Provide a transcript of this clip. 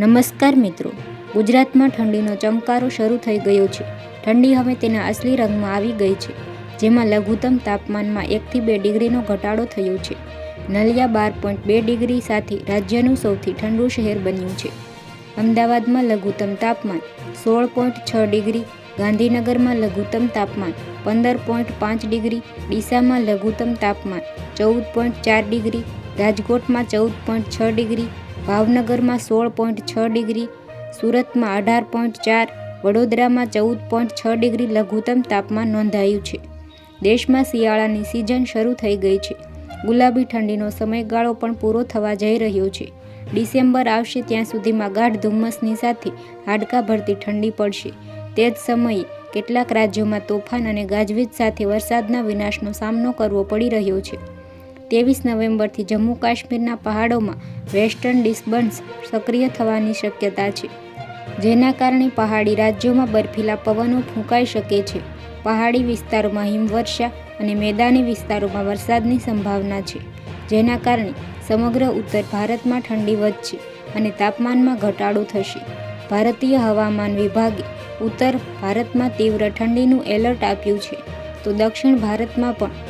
નમસ્કાર મિત્રો. ગુજરાતમાં ઠંડીનો ચમકારો શરૂ થઈ ગયો છે. ઠંડી હવે તેના અસલી રંગમાં આવી ગઈ છે, જેમાં લઘુત્તમ તાપમાનમાં એકથી બે ડિગ્રીનો ઘટાડો થયો છે. નલિયા બાર પોઈન્ટ બે ડિગ્રી સાથે રાજ્યનું સૌથી ઠંડુ શહેર બન્યું છે. અમદાવાદમાં લઘુત્તમ તાપમાન સોળ પોઈન્ટ છ ડિગ્રી, ગાંધીનગરમાં લઘુત્તમ તાપમાન પંદર પોઈન્ટ પાંચ ડિગ્રી, ડીસામાં લઘુત્તમ તાપમાન ચૌદ પોઈન્ટ ચાર ડિગ્રી, રાજકોટમાં ચૌદ પોઈન્ટ છ ડિગ્રી ભાવનગરમાં સોળ પોઈન્ટ છ ડિગ્રી, સુરતમાં અઢાર પોઈન્ટ ચાર, વડોદરામાં ચૌદ પોઈન્ટ છ ડિગ્રી લઘુત્તમ તાપમાન નોંધાયું છે. દેશમાં શિયાળાની સિઝન શરૂ થઈ ગઈ છે. ગુલાબી ઠંડીનો સમયગાળો પણ પૂરો થવા જઈ રહ્યો છે. ડિસેમ્બર આવશે ત્યાં સુધીમાં ગાઢ ધુમ્મસની સાથે હાડકાં ભરતી ઠંડી પડશે. તે જ સમયે કેટલાક રાજ્યોમાં તોફાન અને ગાજવીજ સાથે વરસાદના વિનાશનો સામનો કરવો પડી રહ્યો છે. ત્રેવીસ નવેમ્બરથી જમ્મુ કાશ્મીરના પહાડોમાં વેસ્ટર્ન ડિસ્ટર્બન્સ સક્રિય થવાની શક્યતા છે, જેના કારણે પહાડી રાજ્યોમાં બર્ફીલા પવનો ફૂંકાઈ શકે છે. પહાડી વિસ્તારોમાં હિમવર્ષા અને મેદાની વિસ્તારોમાં વરસાદની સંભાવના છે, જેના કારણે સમગ્ર ઉત્તર ભારતમાં ઠંડી વધશે અને તાપમાનમાં ઘટાડો થશે. ભારતીય હવામાન વિભાગે ઉત્તર ભારતમાં તીવ્ર ઠંડીનું એલર્ટ આપ્યું છે, તો દક્ષિણ ભારતમાં પણ